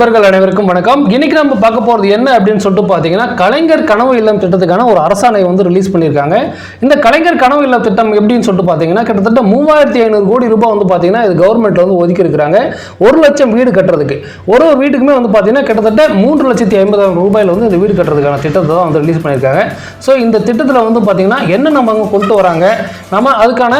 நண்பர்கள் அனைவருக்கும் வணக்கம். இன்னைக்கு நம்ம பார்க்க போகிறது என்ன அப்படின்னு சொல்லிட்டு பார்த்தீங்கன்னா கலைஞர் கனவு இல்லம் திட்டத்துக்கான ஒரு அரசாணை வந்து ரிலீஸ் பண்ணியிருக்காங்க. இந்த கலைஞர் கனவு இல்லம் திட்டம் எப்படின்னு சொல்லிட்டு பார்த்தீங்கன்னா கிட்டத்தட்ட மூவாயிரத்தி ஐநூறு கோடி ரூபாய் வந்து பார்த்தீங்கன்னா இது கவர்மெண்ட் வந்து ஒதுக்கி இருக்கிறாங்க. ஒரு லட்சம் வீடு கட்டுறதுக்கு. ஒரு ஒரு வீட்டுக்குமே வந்து பார்த்தீங்கன்னா கிட்டத்தட்ட மூன்று லட்சத்தி ஐம்பதாயிரம் ரூபாயில் வந்து இந்த வீடு கட்டுறதுக்கான திட்டத்தை தான் வந்து ரிலீஸ் பண்ணியிருக்காங்க. ஸோ இந்த திட்டத்தில் வந்து பார்த்தீங்கன்னா என்ன நம்ம அங்கே கொண்டு வராங்க? நம்ம அதுக்கான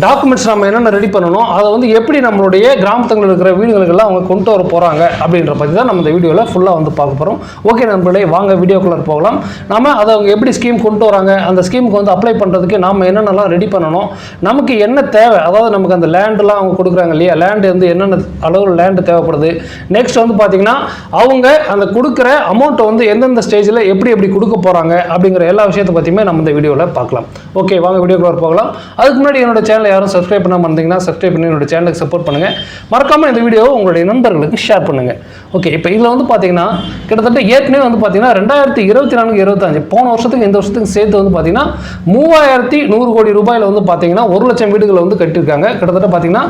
டாக்குமெண்ட்ஸ் நம்ம என்னென்ன ரெடி பண்ணணும் அதை வந்து எப்படி நம்மளுடைய கிராமத்தில் இருக்கிற வீடுகளுக்கெல்லாம் அவங்க கொண்டு வர போகிறாங்க அப்படின்ற பற்றி தான் நம்ம இந்த வீடியோவில் ஃபுல்லாக வந்து பார்க்க போகிறோம் ஓகே நண்பர்களே வாங்க வீடியோக்குள்ளே போகலாம். நம்ம அதை அவங்க எப்படி ஸ்கீம் கொண்டு வராங்க அந்த ஸ்கீமுக்கு வந்து அப்ளை பண்ணுறதுக்கு நாம் என்னென்னலாம் ரெடி பண்ணணும் நமக்கு என்ன தேவை? அதாவது நமக்கு அந்த லேண்டெலாம் அவங்க கொடுக்குறாங்க இல்லையா? லேண்டு வந்து என்னென்ன அளவு லேண்டு தேவைப்படுது? நெக்ஸ்ட் வந்து பார்த்திங்கன்னா அவங்க அந்த கொடுக்குற அமௌண்ட்டை வந்து எந்தெந்த ஸ்டேஜில் எப்படி எப்படி கொடுக்க போகிறாங்க அப்படிங்கிற எல்லா விஷயத்தை பற்றியுமே நம்ம இந்த வீடியோவில் பார்க்கலாம். ஓகே வாங்க வீடியோக்குள்ளே போகலாம். அதுக்கு முன்னாடி என்னோட சேனல் யாரும் சப்ஸ்கிரைப் பண்ணாமல் இருந்தீங்கன்னா சப்ஸ்கிரைப் பண்ணி என்னோட சேனலுக்கு சப்போர்ட் பண்ணுங்கள் மறக்காமல் இந்த வீடியோவை உங்களுடைய நண்பர்களுக்கு ஷேர் பண்ணுங்கள் ஓகே இப்போ இதில் வந்து பார்த்தீங்கன்னா கிட்டத்தட்ட ஏற்கனவே வந்து பார்த்தீங்கன்னா ரெண்டாயிரத்தி இருபத்தி நான்கு இருபத்தஞ்சு போன வருஷத்துக்கு இந்த வருஷத்துக்கு சேர்த்து வந்து பார்த்தீங்கன்னா மூவாயிரத்தி நூறு கோடி ரூபாயில் வந்து பார்த்தீங்கன்னா ஒரு லட்சம் வீடுகளை வந்து கட்டியிருக்காங்க. கிட்டத்தட்ட பார்த்தீங்கன்னா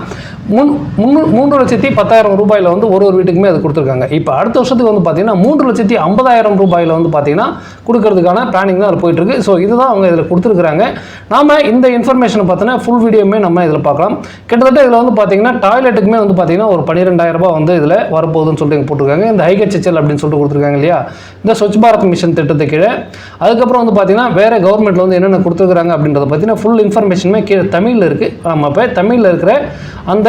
முன் முன்னூ மூன்று லட்சத்தி பத்தாயிரம் ரூபாயில் வந்து ஒரு ஒரு வீட்டுக்குமே அது கொடுத்துருக்காங்க. இப்போ அடுத்த வருஷத்துக்கு வந்து பார்த்தீங்கன்னா மூன்று லட்சத்தி ஐம்பதாயிரம் ரூபாயில் வந்து பார்த்தீங்கன்னா கொடுக்கறதுக்கான பிளானிங் தான் அதில் போயிட்டுருக்கு. ஸோ இதுதான் அவங்க இதில் கொடுத்துருக்காங்க நாம் இந்த இன்ஃபர்மேஷனை பார்த்தோன்னா ஃபுல் வீடியோமே நம்ம இதில் பார்க்கலாம். கிட்டத்தட்ட இதில் வந்து பார்த்தீங்கன்னா டாய்லெட்டுக்குமே வந்து பார்த்தீங்கன்னா ஒரு பன்னிரெண்டாயிரம் ரூபாய் வந்து இதில் வரப்போகுதுன்னு சொல்லிட்டு இங்க போட்டிருக்காங்க. இந்த ஹைகெச்எல் அப்படின்னு சொல்லிட்டு கொடுத்துருக்காங்க இல்லையா? இந்த ஸ்வச் பாரத் மிஷன் திட்டத்தை கீழே. அதுக்கப்புறம் வந்து பார்த்தீங்கன்னா வேற கவர்மெண்ட்டில் வந்து என்னென்ன கொடுத்துருக்காங்க அப்படின்றத பார்த்தீங்கன்னா ஃபுல் இன்ஃபர்மேஷனுமே கீழே தமிழில் இருக்குது நம்ம இப்போ தமிழில் இருக்கிற அந்த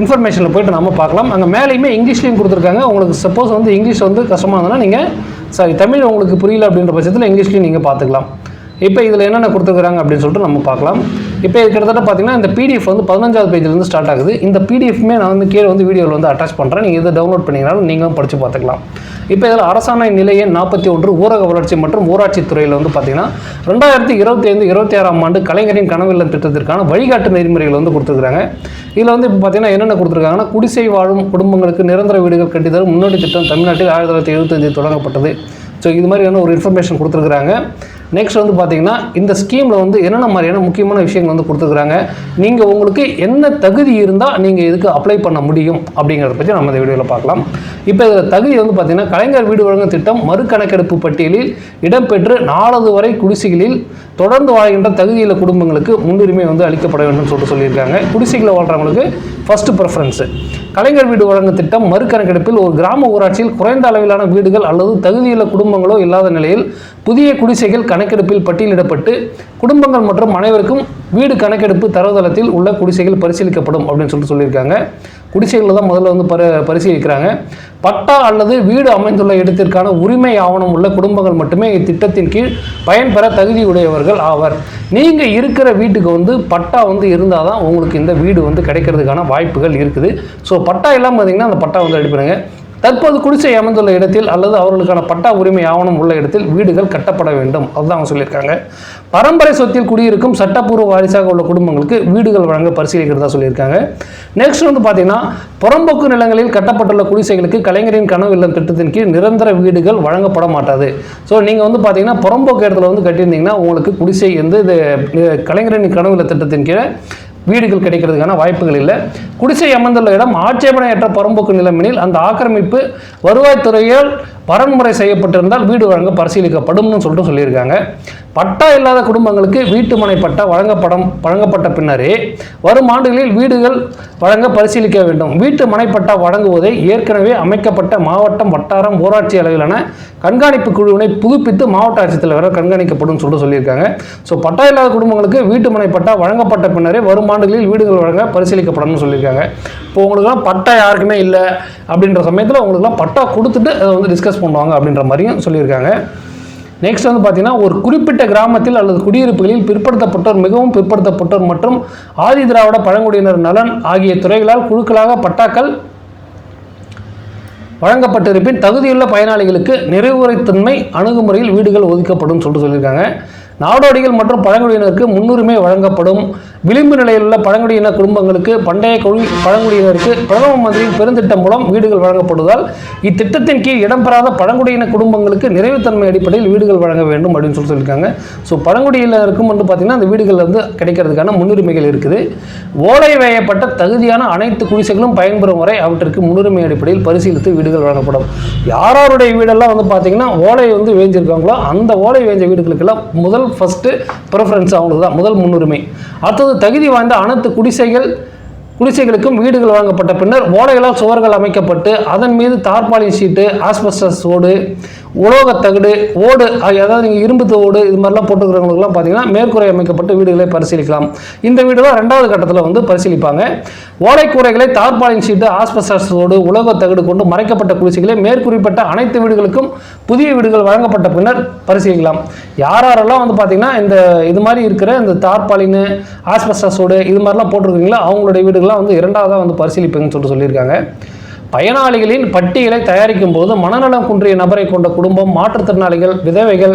இன்ஃபர்மேஷனில் போயிட்டு நம்ம பார்க்கலாம். அங்கே மேலேயுமே இங்கிலீஷ்லையும் கொடுத்துருக்காங்க. உங்களுக்கு சப்போஸ் வந்து இங்கிலீஷ் வந்து கஷ்டமாக இருந்ததுன்னா நீங்கள் சாரி தமிழ் உங்களுக்கு புரியல அப்படின்ற பட்சத்தில் இங்கிலீஷ்லையும் நீங்கள் பார்த்துக்கலாம். இப்போ இதில் என்னென்ன கொடுத்துருக்குறாங்க அப்படின்னு சொல்லிட்டு நம்ம பார்க்கலாம். இப்போ இது கிட்டத்தட்ட பார்த்தீங்கன்னா இந்த பிடிஎஃப் வந்து பதினஞ்சாவது பேஜ்லேருந்து ஸ்டார்ட் ஆகுது. இந்த பிடிஎஃப்மே நான் வந்து கீழே வந்து வீடியோவில் வந்து அட்டாச் பண்ணுறேன் நீங்கள் இதை டவுன்லோட் பண்ணிங்கனாலும் நீங்களும் படித்து பார்த்துக்கலாம். இப்போ இதில் அரசாணை நிலையை நாற்பத்தி ஒன்று ஊரக வளர்ச்சி மற்றும் ஊராட்சி துறையில் வந்து பார்த்தீங்கன்னா ரெண்டாயிரத்தி இருபத்தி ஐந்து இருபத்தி ஆறாம் ஆண்டு கலைஞரின் கனவில்லம் திட்டத்திற்கான வழிகாட்டு நெறிமுறைகள் வந்து கொடுத்துருக்காங்க இதில் வந்து இப்போ பார்த்தீங்கன்னா என்னென்ன கொடுத்துருக்காங்கன்னா குடிசை வாழும் குடும்பங்களுக்கு நிரந்தர வீடுகள் கட்டித்தரும் முன்னோடி திட்டம் தமிழ்நாட்டில் ஆயிரத்தி தொள்ளாயிரத்தி எழுபத்தஞ்சு தொடங்கப்பட்டது. ஸோ இது மாதிரியான ஒரு இன்ஃபர்மேஷன் கொடுத்துருக்குறாங்க. நெக்ஸ்ட் வந்து பார்த்தீங்கன்னா இந்த ஸ்கீமில் வந்து என்னென்ன மாதிரியான முக்கியமான விஷயங்கள் வந்து கொடுத்துருக்குறாங்க? நீங்கள் உங்களுக்கு என்ன தகுதி இருந்தால் நீங்கள் இதுக்கு அப்ளை பண்ண முடியும் அப்படிங்கிறத பற்றி நம்ம இந்த வீடியோவில் பார்க்கலாம். இப்போ இதில் தகுதி வந்து பார்த்தீங்கன்னா கலைஞர் வீடு வழங்கும் திட்டம் மறுக்கணக்கெடுப்பு பட்டியலில் இடம்பெற்று நாலது வரை குடிசைகளில் தொடர்ந்து வாழ்கின்ற தகுதியில் குடும்பங்களுக்கு முன்னுரிமை வந்து அளிக்கப்பட வேண்டும் சொல்லிட்டு சொல்லியிருக்காங்க. குடிசைகளில் வாழ்கிறவங்களுக்கு ஃபர்ஸ்ட் ப்ரிஃபரன்ஸு கலைஞர் வீடு வழங்கும் திட்டம் மறுகணக்கெடுப்பில் ஒரு கிராம ஊராட்சியில் குறைந்த அளவிலான வீடுகள் அல்லது தகுதியுள்ள குடும்பங்களோ இல்லாத நிலையில் புதிய குடிசைகள் கணக்கெடுப்பில் பட்டியலிடப்பட்டு குடும்பங்கள் மற்றும் அனைவருக்கும் வீடு கணக்கெடுப்பு தரவுதளத்தில் உள்ள குடிசைகள் பரிசீலிக்கப்படும் அப்படின்னு சொல்லிட்டு சொல்லியிருக்காங்க. குடிசைகளில் தான் முதல்ல வந்து பரி பரிசீலிக்கிறாங்க. பட்டா அல்லது வீடு அமைந்துள்ள இடத்திற்கான உரிமை ஆவணம் உள்ள குடும்பங்கள் மட்டுமே இத்திட்டத்தின் கீழ் பயன்பெற தகுதியுடையவர்கள் ஆவர். நீங்கள் இருக்கிற வீட்டுக்கு வந்து பட்டா வந்து இருந்தால் தான் உங்களுக்கு இந்த வீடு வந்து கிடைக்கிறதுக்கான வாய்ப்புகள் இருக்குது. ஸோ பட்டா இல்லாமல் பார்த்தீங்கன்னா அந்த பட்டா வந்து அடிப்படுங்க தற்போது குடிசை அமைந்துள்ள இடத்தில் அல்லது அவர்களுக்கான பட்டா உரிமை ஆவணம் உள்ள இடத்தில் வீடுகள் கட்டப்பட வேண்டும். அதுதான் அவங்க சொல்லியிருக்காங்க. பரம்பரை சொத்தில் குடியிருக்கும் சட்டப்பூர்வ வாரிசாக உள்ள குடும்பங்களுக்கு வீடுகள் வழங்க பரிசீலிக்கிறதா சொல்லியிருக்காங்க. நெக்ஸ்ட் வந்து பார்த்தீங்கன்னா புறம்போக்கு நிலங்களில் கட்டப்பட்டுள்ள குடிசைகளுக்கு கலைஞரின் கனவு இல்லம் திட்டத்தின் கீழ் நிரந்தர வீடுகள் வழங்கப்பட மாட்டாது. ஸோ நீங்கள் வந்து பார்த்தீங்கன்னா புறம்போக்கு இடத்துல வந்து கட்டியிருந்தீங்கன்னா உங்களுக்கு குடிசை வந்து இது கலைஞரின் கனவு இல்ல திட்டத்தின் கீழே வீடுகள் கிடைக்கிறதுக்கான வாய்ப்புகள் இல்லை. குடிசை அமர்ந்துள்ள இடம் ஆட்சேபனையற்ற பரம்போக்கு நிலைமையில் அந்த ஆக்கிரமிப்பு வருவாய்த்துறையால் வரன்முறை செய்யப்பட்டிருந்தால் வீடு வழங்க பரிசீலிக்கப்படும்னு சொல்லிட்டு சொல்லியிருக்காங்க. பட்டா இல்லாத குடும்பங்களுக்கு வீட்டுமனை பட்டா வழங்கப்படும் வழங்கப்பட்ட பின்னரே வரும் ஆண்டுகளில் வீடுகள் வழங்க பரிசீலிக்க வேண்டும். வீட்டு மனைப்பட்டா வழங்குவதை ஏற்கனவே அமைக்கப்பட்ட மாவட்டம் வட்டாரம் ஊராட்சி அளவிலான கண்காணிப்பு குழுவினை புதுப்பித்து மாவட்ட ஆட்சித்தலைவரால் கண்காணிக்கப்படும் சொல்லிட்டு சொல்லியிருக்காங்க. ஸோ பட்டா இல்லாத குடும்பங்களுக்கு வீட்டுமனை பட்டா வழங்கப்பட்ட பின்னரே வரும் ஆண்டுகளில் வீடுகள் வழங்க பரிசீலிக்கப்படணும்னு சொல்லியிருக்காங்க. இப்போ உங்களுக்குலாம் பட்டா யாருக்குமே இல்லை அப்படின்ற சமயத்தில் உங்களுக்குலாம் பட்டா கொடுத்துட்டு அதை வந்து டிஸ்கஸ் பண்ணுவாங்க அப்படின்ற மாதிரியும் சொல்லியிருக்காங்க. நெக்ஸ்ட் வந்து பார்த்தீங்கன்னா ஒரு குறிப்பிட்ட கிராமத்தில் அல்லது குடியிருப்புகளில் பிற்படுத்தப்பட்டோர் மிகவும் பிற்படுத்தப்பட்டோர் மற்றும் ஆதி திராவிட பழங்குடியினர் நலன் ஆகிய துறைகளால் குழுக்களாக பட்டாக்கள் வழங்கப்பட்டிருப்பின் தகுதியுள்ள பயனாளிகளுக்கு நிறைவுரைத்தன்மை அணுகுமுறையில் வீடுகள் ஒதுக்கப்படும் சொல்லிட்டு சொல்லியிருக்காங்க. நாடோடிகள் மற்றும் பழங்குடியினருக்கு முன்னுரிமை வழங்கப்படும். விளிம்பு நிலையில் உள்ள பழங்குடியின குடும்பங்களுக்கு பண்டைய குழு பழங்குடியினருக்கு பிரதம மந்திரியின் பெருந்திட்டம் மூலம் வீடுகள் வழங்கப்படுவதால் இத்திட்டத்தின் கீழ் இடம்பெறாத பழங்குடியின குடும்பங்களுக்கு நிறைவுத்தன்மை அடிப்படையில் வீடுகள் வழங்க வேண்டும் அப்படின்னு சொல்லி சொல்லியிருக்காங்க. ஸோ பழங்குடியினருக்கும் வந்து பார்த்திங்கன்னா அந்த வீடுகள் வந்து கிடைக்கிறதுக்கான முன்னுரிமைகள் இருக்குது. ஓலை வேயப்பட்ட தகுதியான அனைத்து குடிசைகளும் பயன்பெறும் வரை அவற்றிற்கு முன்னுரிமை அடிப்படையில் பரிசீலித்து வீடுகள் வழங்கப்படும். யாராருடைய வீடெல்லாம் வந்து பார்த்தீங்கன்னா ஓலை வந்து வேஞ்சிருக்காங்களோ அந்த ஓலை வேஞ்ச வீடுகளுக்கெல்லாம் முதல் ஃபஸ்ட்டு ப்ரிஃபரன்ஸ் அவங்களுக்கு தான் முதல் முன்னுரிமை. அடுத்தது தகுதி வாய்ந்த அனைத்து குடிசைகள் குடிசைகளுக்கும் வீடுகள் வழங்கப்பட்ட பின்னர் ஓடைகளால் சுவர்கள் அமைக்கப்பட்டு அதன் மீது தார்பாலின் சீட்டு ஆஸ்பெஸ்டஸ் ஓடு உலோகத் தகடு ஓடு அதாவது நீங்கள் இரும்பு ஓடு இது மாதிரிலாம் போட்டுக்கிறவங்களுக்குலாம் பார்த்தீங்கன்னா மேற்கூரை அமைக்கப்பட்டு வீடுகளை பரிசீலிக்கலாம். இந்த வீடுலாம் ரெண்டாவது கட்டத்தில் வந்து பரிசீலிப்பாங்க. ஓலைக்கூரைகளை தார்பாலின் சீட்டு ஆஸ்பெஸ்டஸ் உலோகத்தகடு தகடு கொண்டு மறைக்கப்பட்ட குடிசைகளை மேற்குறிப்பிட்ட அனைத்து வீடுகளுக்கும் புதிய வீடுகள் வழங்கப்பட்ட பின்னர் பரிசீலிக்கலாம். யார் யாரெல்லாம் வந்து பார்த்தீங்கன்னா இந்த இது மாதிரி இருக்கிற இந்த தார்பாலின் ஆஸ்பெஸ்டஸோடு இது மாதிரிலாம் போட்டிருக்கீங்களோ அவங்களுடைய வீடுகள்லாம் வந்து இரண்டாவதாக வந்து பரிசீலிப்பேங்கன்னு சொல்லிட்டு சொல்லியிருக்காங்க. பயனாளிகளின் பட்டியலை தயாரிக்கும் போது மனநலம் குன்றிய நபரை கொண்ட குடும்பம் மாற்றுத்திறனாளிகள் விதவைகள்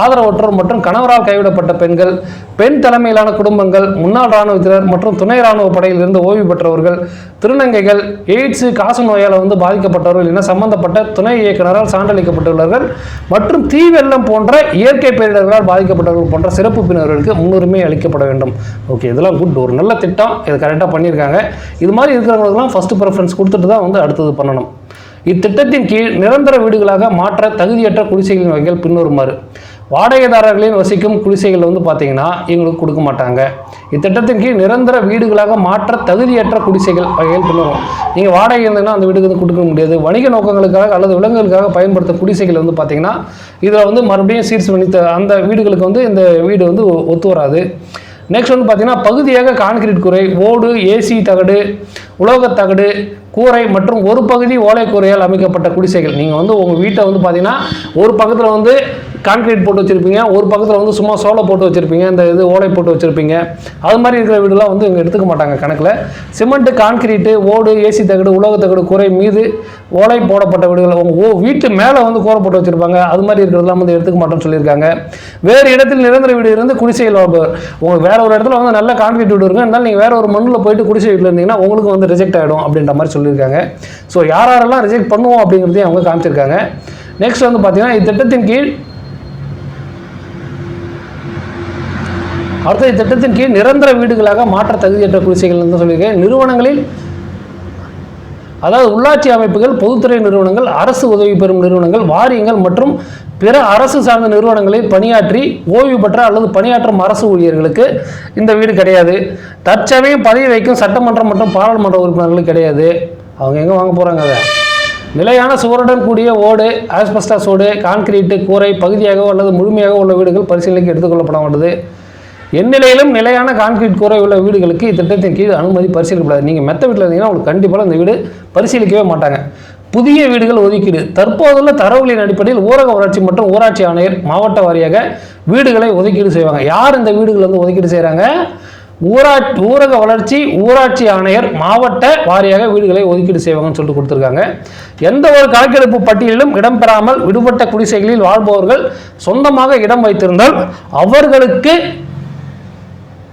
ஆதரவற்றோர் மற்றும் கணவரால் கைவிடப்பட்ட பெண்கள் பெண் தலைமையிலான குடும்பங்கள் முன்னாள் இராணுவத்தினர் மற்றும் துணை இராணுவ படையிலிருந்து ஓய்வு பெற்றவர்கள் திருநங்கைகள் எய்ட்ஸு காச நோயால் வந்து பாதிக்கப்பட்டவர்கள் என சம்பந்தப்பட்ட துணை இயக்குனரால் சான்றளிக்கப்பட்டுள்ளவர்கள் மற்றும் தீ வெள்ளம் போன்ற இயற்கை பேரிடர்களால் பாதிக்கப்பட்டவர்கள் போன்ற சிறப்பு பிரிவினர்களுக்கு முன்னுரிமை அளிக்கப்பட வேண்டும். ஓகே இதெல்லாம் குட் ஒரு நல்ல திட்டம். இது கரெக்டாக பண்ணியிருக்காங்க. இது மாதிரி இருக்கிறவங்களுக்குலாம் ஃபஸ்ட்டு ப்ரிஃபரன்ஸ் கொடுத்துட்டு தான் வந்து அடுத்தது பண்ணணும். இத்திட்டத்தின் கீழ் நிரந்தர வீடுகளாக மாற்ற தகுதியற்ற குடிசைகளின் வகைகள் பின்வருமாறு. வாடகைதாரர்களின் வசிக்கும் குடிசைகள் வந்து பார்த்தீங்கன்னா எங்களுக்கு கொடுக்க மாட்டாங்க. இத்திட்டத்தின் கீழ் நிரந்தர வீடுகளாக மாற்ற தகுதியற்ற குடிசைகள் வகையில் பின்னரும் நீங்கள் வாடகை இருந்தீங்கன்னா அந்த வீடுக்கு வந்து கொடுக்க முடியாது. வணிக நோக்கங்களுக்காக அல்லது விலங்குகளுக்காக பயன்படுத்த குடிசைகள் வந்து பார்த்தீங்கன்னா இதில் வந்து மறுபடியும் சீர்ஸ் பண்ணி த- அந்த வீடுகளுக்கு வந்து இந்த வீடு வந்து ஒத்து வராது. நெக்ஸ்ட் வந்து பார்த்தீங்கன்னா பகுதியாக கான்கிரீட் கூரை ஓடு ஏசி தகடு உலோகத் தகடு கூரை மற்றும் ஒரு பகுதி ஓலை கூரையால் அமைக்கப்பட்ட குடிசைகள். நீங்கள் வந்து உங்கள் வீட்டை வந்து பார்த்தீங்கன்னா ஒரு பக்கத்தில் வந்து கான்கிரீட் போட்டு வச்சுருப்பீங்க ஒரு பக்கத்தில் வந்து சும்மா சோலை போட்டு வச்சுருப்பீங்க இந்த இது ஓலை போட்டு வச்சுருப்பீங்க. அது மாதிரி இருக்கிற வீடுலாம் வந்து இவங்க எடுத்துக்க மாட்டாங்க கணக்கில். சிமெண்ட்டு கான்கிரீட்டு ஓடு ஏசி தகடு உலோக தகடு குறை மீது ஓலை போடப்பட்ட வீடுகள் உங்கள் ஓ வீட்டு மேலே வந்து கூரை போட்டு வச்சுருப்பாங்க. அது மாதிரி இருக்கிறதெல்லாம் வந்து எடுத்துக்க மாட்டோம்னு சொல்லியிருக்காங்க. வேறு இடத்தில் நிரந்தர வீடு இருந்து குடிசையில் வாழ்பவர் உங்களுக்கு வேற ஒரு இடத்துல வந்து நல்ல கான்கிரீட் வீடு இருக்கும் இருந்தாலும் நீங்கள் வேற ஒரு மண்ணில் போயிட்டு குடிசை வீட்டில் இருந்தீங்கன்னா உங்களுக்கு வந்து ரிஜெக்ட் ஆகிடும் அப்படின்ற மாதிரி சொல்லியிருக்காங்க. ஸோ யார் யாரெல்லாம் ரிஜெக்ட் பண்ணுவோம் அப்படிங்கிறதையும் அவங்க காமிச்சிருக்காங்க. நெக்ஸ்ட் வந்து பார்த்தீங்கன்னா இத்திட்டத்தின் கீழ் அடுத்த திட்டத்தின் கீழ் நிரந்தர வீடுகளாக மாற்ற தகுதியற்ற குடிசைகள் என்று சொல்லியிருக்கேன். நிறுவனங்களில் அதாவது உள்ளாட்சி அமைப்புகள் பொதுத்துறை நிறுவனங்கள் அரசு உதவி பெறும் நிறுவனங்கள் வாரியங்கள் மற்றும் பிற அரசு சார்ந்த நிறுவனங்களில் பணியாற்றி ஓய்வு பெற்ற அல்லது பணியாற்றும் அரசு ஊழியர்களுக்கு இந்த வீடு கிடையாது. தற்சமயம் பதவி வைக்கும் சட்டமன்றம் மற்றும் பாராளுமன்ற உறுப்பினர்களுக்கு கிடையாது. அவங்க எங்கே வாங்க போகிறாங்க அதை? நிலையான சுவருடன் கூடிய ஓடு ஆஸ்பெஸ்டாஸ் ஓடு கான்கிரீட்டு கூரை பகுதியாகவோ அல்லது முழுமையாக உள்ள வீடுகள் பரிசீலனைக்கு எடுத்துக்கொள்ளப்பட மாட்டது எந்நிலையிலும் நிலையான கான்கிரீட் கூரை உள்ள வீடுகளுக்கு இத்திட்டத்தின் கீழ் அனுமதி பரிசீலிக்கப்படாது. நீங்கள் மெத்த வீட்டில் இருந்தீங்கன்னா உங்களுக்கு கண்டிப்பாக அந்த வீடு பரிசீலிக்கவே மாட்டாங்க. புதிய வீடுகள் ஒதுக்கீடு. தற்போதுள்ள தரவுகளின் அடிப்படையில் ஊரக வளர்ச்சி மற்றும் ஊராட்சி ஆணையர் மாவட்ட வாரியாக வீடுகளை ஒதுக்கீடு செய்வாங்க. யார் இந்த வீடுகள் வந்து ஒதுக்கீடு செய்கிறாங்க ஊரா ஊரக வளர்ச்சி ஊராட்சி ஆணையர் மாவட்ட வாரியாக வீடுகளை ஒதுக்கீடு செய்வாங்கன்னு சொல்லிட்டு கொடுத்துருக்காங்க. எந்த ஒரு கணக்கெடுப்பு பட்டியலிலும் இடம்பெறாமல் விடுபட்ட குடிசைகளில் வாழ்பவர்கள் சொந்தமாக இடம் வைத்திருந்தால் அவர்களுக்கு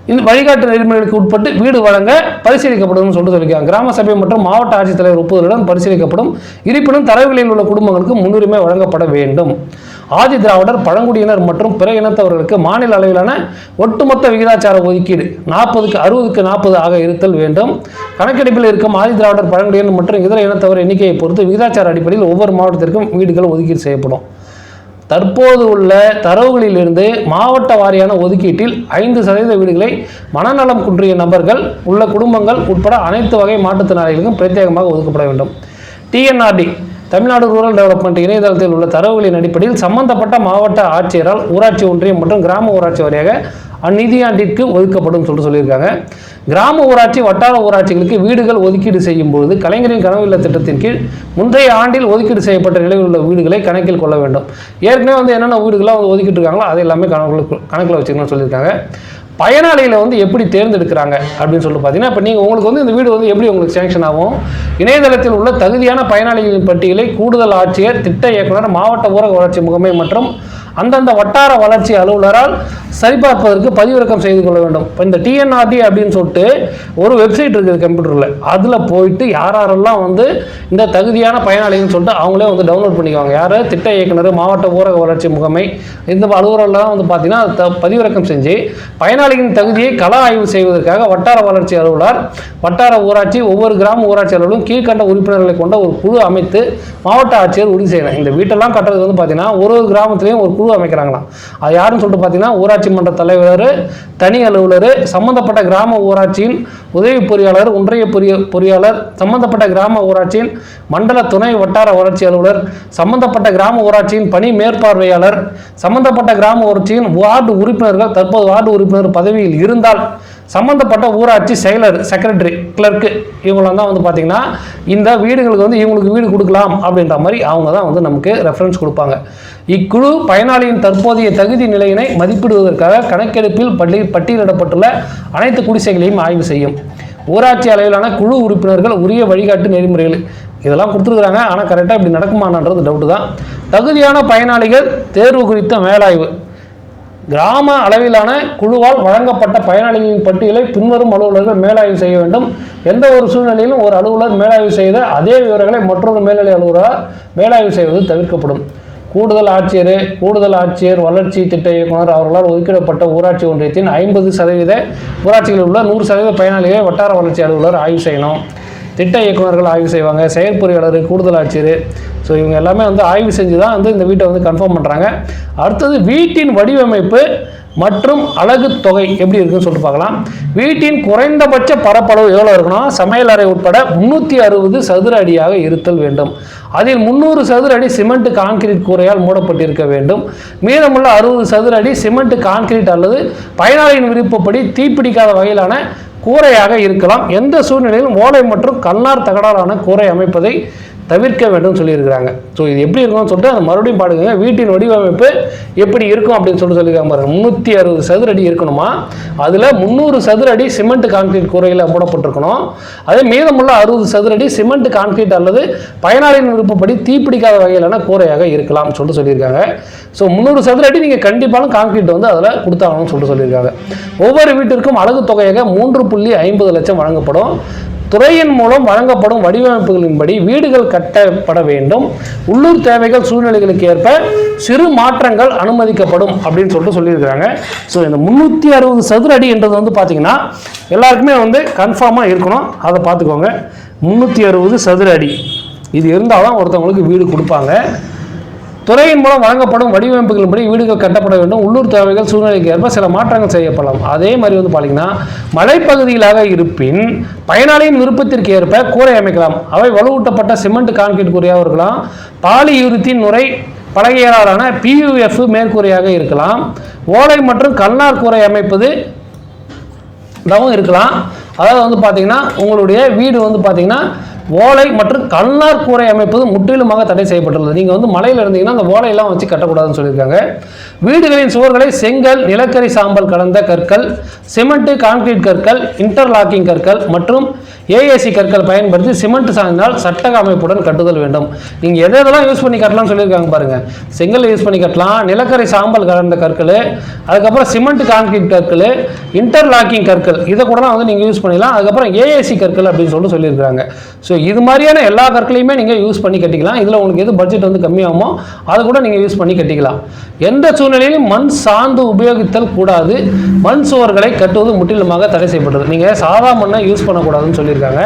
இந்த வழிகாட்டு நெறிமுறைகளுக்கு உட்பட்டு வீடு வழங்க பரிசீலிக்கப்படும் சொல்லிட்டு சொல்லியிருக்காங்க. கிராம சபை மற்றும் மாவட்ட ஆட்சித்தலைவர் ஒப்புதலுடன் பரிசீலிக்கப்படும். இருப்பினும் தரவுகளில் உள்ள குடும்பங்களுக்கு முன்னுரிமை வழங்கப்பட வேண்டும். ஆதி திராவிடர் பழங்குடியினர் மற்றும் பிற இனத்தவர்களுக்கு மாநில அளவிலான ஒட்டுமொத்த விகிதாச்சார ஒதுக்கீடு நாற்பதுக்கு அறுபதுக்கு நாற்பது ஆக இருத்தல் வேண்டும். கணக்கெடுப்பில் இருக்கும் ஆதி திராவிடர் பழங்குடியினர் மற்றும் இதர இனத்தவர் எண்ணிக்கையை பொறுத்து விகிதாச்சார அடிப்படையில் ஒவ்வொரு மாவட்டத்திற்கும் வீடுகள் ஒதுக்கீடு செய்யப்படும். தற்போது உள்ள தரவுகளிலிருந்து மாவட்ட வாரியான ஒதுக்கீட்டில் ஐந்து சதவீத வீடுகளை மனநலம் குன்றிய நபர்கள் உள்ள குடும்பங்கள் உட்பட அனைத்து வகை மாற்றுத்திறனாளிகளுக்கும் பிரத்யேகமாக ஒதுக்கப்பட வேண்டும். டிஎன்ஆர்டி தமிழ்நாடு ரூரல் டெவலப்மெண்ட் இணையதளத்தில் உள்ள தரவுகளின் அடிப்படையில் சம்பந்தப்பட்ட மாவட்ட ஆட்சியரால் ஊராட்சி ஒன்றியம் மற்றும் கிராம ஊராட்சி வாரியாக அந்நிதியாண்டிற்கு ஒதுக்கப்படும் சொல்லிட்டு சொல்லியிருக்காங்க. கிராம ஊராட்சி வட்டார ஊராட்சிகளுக்கு வீடுகள் ஒதுக்கீடு செய்யும் பொழுது கலைஞரின் கனவு இல்ல திட்டத்தின் கீழ் முந்தைய ஆண்டில் ஒதுக்கீடு செய்யப்பட்ட நிலையில் உள்ள வீடுகளை கணக்கில் கொள்ள வேண்டும். ஏற்கனவே வந்து என்னென்ன வீடுகளாக வந்து ஒதுக்கிட்டு இருக்காங்களோ அதை எல்லாமே கணக்கில் கணக்கில் வச்சுக்கணும்னு சொல்லியிருக்காங்க. பயனாளிகளை வந்து எப்படி தேர்ந்தெடுக்கிறாங்க அப்படின்னு சொல்லிட்டு பார்த்தீங்கன்னா இப்போ நீங்கள் உங்களுக்கு வந்து இந்த வீடு வந்து எப்படி உங்களுக்கு சேங்ஷன் ஆகும்? இணையதளத்தில் உள்ள தகுதியான பயனாளிகளின் பட்டியலை கூடுதல் ஆட்சியர் திட்ட இயக்குனர் மாவட்ட ஊரக வளர்ச்சி முகமை மற்றும் அந்தந்த வட்டார வளர்ச்சி அலுவலரால் சரிபார்ப்பதற்கு பதிவிறக்கம் செய்து கொள்ள வேண்டும். இப்போ இந்த டிஎன்ஆர்டி அப்படின்னு சொல்லிட்டு ஒரு வெப்சைட் இருக்குது கம்ப்யூட்டரில். அதில் போயிட்டு யார் யாரெல்லாம் வந்து இந்த தகுதியான பயனாளிகள்னு சொல்லிட்டு அவங்களே வந்து டவுன்லோட் பண்ணிக்குவாங்க. யார்? திட்ட இயக்குனர் மாவட்ட ஊரக வளர்ச்சி முகமை. இந்த அலுவலர்லாம் வந்து பார்த்தீங்கன்னா த- பதிவிறக்கம் செஞ்சு பயனாளிகளின் தகுதியை கள ஆய்வு செய்வதற்காக வட்டார வளர்ச்சி அலுவலர் வட்டார ஊராட்சி ஒவ்வொரு கிராம ஊராட்சி அலுவலரும் கீழ்கண்ட உறுப்பினர்களை கொண்ட ஒரு குழு அமைத்து மாவட்ட ஆட்சியர் உறுதி செய்யணும் இந்த வீட்டெல்லாம் கட்டுறது வந்து பார்த்தீங்கன்னா ஒரு ஒரு கிராமத்துலேயும் ஒரு குழு அமைக்கிறாங்களாம் அது யாருன்னு சொல்லிட்டு பார்த்தீங்கன்னா ஊராட்சி மன்ற தலைவர் தனி அலுவலர் சம்பந்தப்பட்ட கிராம ஊராட்சியின் உதவி பொறியாளர் ஒன்றிய பொறிய பொறியாளர் சம்பந்தப்பட்ட கிராம ஊராட்சியின் மண்டல துணை வட்டார வளர்ச்சி அலுவலர் சம்பந்தப்பட்ட கிராம ஊராட்சியின் பணி மேற்பார்வையாளர் சம்பந்தப்பட்ட கிராம ஊராட்சியின் வார்டு உறுப்பினர்கள் தற்போது வார்டு உறுப்பினர் பதவியில் இருந்தால் சம்பந்தப்பட்ட ஊராட்சி செயலர் செக்ரட்டரி கிளர்க்கு இவங்களாம் தான் வந்து பார்த்தீங்கன்னா இந்த வீடுகளுக்கு வந்து இவங்களுக்கு வீடு கொடுக்கலாம் அப்படின்ற மாதிரி அவங்க தான் வந்து நமக்கு ரெஃபரன்ஸ் கொடுப்பாங்க. இக்குழு பயனாளியின் தற்போதைய தகுதி நிலையினை மதிப்பிடுவதற்காக கணக்கெடுப்பில் பள்ளி பட்டியலிடப்பட்டுள்ள அனைத்து குடிசைகளையும் ஆய்வு செய்யும். ஊராட்சி அளவிலான குழு உறுப்பினர்கள் உரிய வழிகாட்டு நெறிமுறைகள் இதெல்லாம் கொடுத்துருக்குறாங்க. ஆனால் கரெக்டாக இப்படி நடக்குமானன்றது டவுட்டு தான். தகுதியான பயனாளிகள் தேர்வு குறித்த மேலாய்வு. கிராம அளவிலான குழுவால் வழங்கப்பட்ட பயனாளிகளின் பட்டியலை பின்வரும் அலுவலர்கள் மேலாய்வு செய்ய வேண்டும். எந்த ஒரு சூழ்நிலையிலும் ஒரு அலுவலர் மேலாய்வு செய்த அதே விவரங்களை மற்றொரு மேல்நிலை அலுவலரால் மேலாய்வு செய்வது தவிர்க்கப்படும். கூடுதல் ஆட்சியர் கூடுதல் ஆட்சியர் வளர்ச்சி திட்ட இயக்குனர் அவர்களால் ஒதுக்கிடப்பட்ட ஊராட்சி ஒன்றியத்தின் ஐம்பது சதவீத ஊராட்சிகளில் உள்ள நூறு சதவீத பயனாளிகளை வட்டார வளர்ச்சி அலுவலர் ஆய்வு செய்யணும். திட்ட இயக்குநர்கள் ஆய்வு செய்வாங்க செயற்பொறியாளர் கூடுதல் ஆட்சியர். ஸோ இவங்க எல்லாமே வந்து ஆய்வு செஞ்சு தான் வந்து இந்த வீட்டை வந்து கன்ஃபார்ம் பண்ணுறாங்க அடுத்தது வீட்டின் வடிவமைப்பு மற்றும் அழகு தொகை எப்படி இருக்குன்னு சொல்லிட்டு பார்க்கலாம். வீட்டின் குறைந்தபட்ச பரப்பளவு எவ்வளோ இருக்கணும் சமையல் அறை உட்பட முந்நூற்றி அறுபது சதுர அடியாக இருத்தல் வேண்டும். அதில் முந்நூறு சதுர அடி சிமெண்ட் கான்கிரீட் கூரையால் மூடப்பட்டிருக்க வேண்டும். மீதமுள்ள அறுபது சதுர அடி சிமெண்ட் கான்கிரீட் அல்லது பயனாளியின் விருப்பப்படி தீப்பிடிக்காத வகையிலான கூரையாக இருக்கலாம். எந்த சூழ்நிலையிலும் ஓலை மற்றும் கல்லார் தகடாலான கூரை அமைப்பதை தவிர்க்க வேண்டும் சொல்லியிருக்கிறாங்க. ஸோ இது எப்படி இருக்கும்னு சொல்லிட்டு அதை மறுபடியும் பாடுங்க. வீட்டின் வடிவமைப்பு எப்படி இருக்கும் அப்படின்னு சொல்லிட்டு சொல்லியிருக்காங்க பாருங்க. முந்நூற்றி அறுபது சதுர அடி இருக்கணுமா? அதில் முந்நூறு சதுர அடி சிமெண்ட் கான்கிரீட் கூரையில் போடப்பட்டிருக்கணும் அதே மீதமுள்ள அறுபது சதுர அடி சிமெண்ட் கான்கிரீட் அல்லது பயனாளியின் விருப்பப்படி தீப்பிடிக்காத வகையிலான கூரையாக இருக்கலாம் சொல்லிட்டு சொல்லியிருக்காங்க. ஸோ முந்நூறு சதுர அடி நீங்கள் கண்டிப்பாலும் கான்கிரீட் வந்து அதில் கொடுத்தாகணும்னு சொல்லிட்டு சொல்லியிருக்காங்க. ஒவ்வொரு வீட்டிற்கும் அழகு தொகையாக மூன்று புள்ளி ஐம்பது லட்சம் வழங்கப்படும். துறையின் மூலம் வழங்கப்படும் வடிவமைப்புகளின்படி வீடுகள் கட்டப்பட வேண்டும். உள்ளூர் தேவைகள் சூழ்நிலைகளுக்கு ஏற்ப சிறு மாற்றங்கள் அனுமதிக்கப்படும் அப்படின்னு சொல்லிட்டு சொல்லியிருக்கிறாங்க. ஸோ இந்த முந்நூற்றி அறுபது சதுர அடி என்றது வந்து பார்த்தீங்கன்னா எல்லாருக்குமே வந்து கன்ஃபார்மாக இருக்கணும். அதை பார்த்துக்கோங்க. முந்நூற்றி அறுபது சதுர அடி. இது இருந்தால் தான் ஒருத்தவங்களுக்கு வீடு கொடுப்பாங்க. துறையின் மூலம் வழங்கப்படும் வடிவமைப்புகளின்படி வீடுகள் கட்டப்பட வேண்டும். உள்ளூர் தேவைகள் சூழ்நிலைக்கு ஏற்ப சில மாற்றங்கள் செய்யப்படலாம். அதே மாதிரி வந்து பார்த்தீங்கன்னா மலைப்பகுதிகளாக இருப்பின் பயனாளியின் விருப்பத்திற்கு ஏற்ப கூரை அமைக்கலாம். அவை வலுவூட்டப்பட்ட சிமெண்ட் கான்கிரீட் கூரையாக இருக்கலாம். பாலியுறுத்தின் நுரை பலகையாலான பியூஎஃப் மேற்கூரையாக இருக்கலாம். ஓலை மற்றும் கல்லார் கூரை அமைப்பது இதாகவும் இருக்கலாம். அதாவது வந்து பார்த்தீங்கன்னா உங்களுடைய வீடு வந்து பார்த்தீங்கன்னா ஓலை மற்றும் கல்லார் கூரை அமைப்பது முற்றிலுமாக தடை செய்யப்பட்டுள்ளது. நீங்கள் வந்து மலையில் இருந்தீங்கன்னா அந்த ஓலையெல்லாம் வச்சு கட்டக்கூடாதுன்னு சொல்லியிருக்காங்க. வீடுகளின் சுவர்களை செங்கல் நிலக்கரி சாம்பல் கலந்த கற்கள் சிமெண்ட்டு கான்கிரீட் கற்கள் இன்டர்லாக்கிங் கற்கள் மற்றும் ஏஏசி கற்கள் பயன்படுத்தி சிமெண்ட் சாய்ந்தால் சட்டக அமைப்புடன் கட்டுதல் வேண்டும். நீங்கள் எதை எதெல்லாம் யூஸ் பண்ணி கட்டலாம்னு சொல்லியிருக்காங்க பாருங்க. செங்கல் யூஸ் பண்ணி கட்டலாம் நிலக்கரி சாம்பல் கலந்த கற்கள் அதுக்கப்புறம் சிமெண்ட் கான்கிரீட் கற்கள் இன்டர்லாக்கிங் கற்கள் இதை கூடலாம் வந்து நீங்கள் யூஸ் பண்ணிக்கலாம் அதுக்கப்புறம் ஏஏசி கற்கள் அப்படின்னு சொல்லிட்டு சொல்லியிருக்காங்க ஸோ இது மாதிரியான எல்லா கற்களையுமே நீங்கள் யூஸ் பண்ணி கட்டிக்கலாம். இதில் உங்களுக்கு எது பட்ஜெட் வந்து கம்மியாகுமோ அதை கூட நீங்கள் யூஸ் பண்ணி கட்டிக்கலாம். எந்த சூழ்நிலையிலும் மண் சார்ந்து உபயோகித்தல் கூடாது. மண் சுவர்களை கட்டுவது முற்றிலுமாக தடை செய்யப்பட்டது. நீங்கள் சாதா மண்ணை யூஸ் பண்ணக்கூடாதுன்னு சொல்லி சொல்லியிருக்காங்க.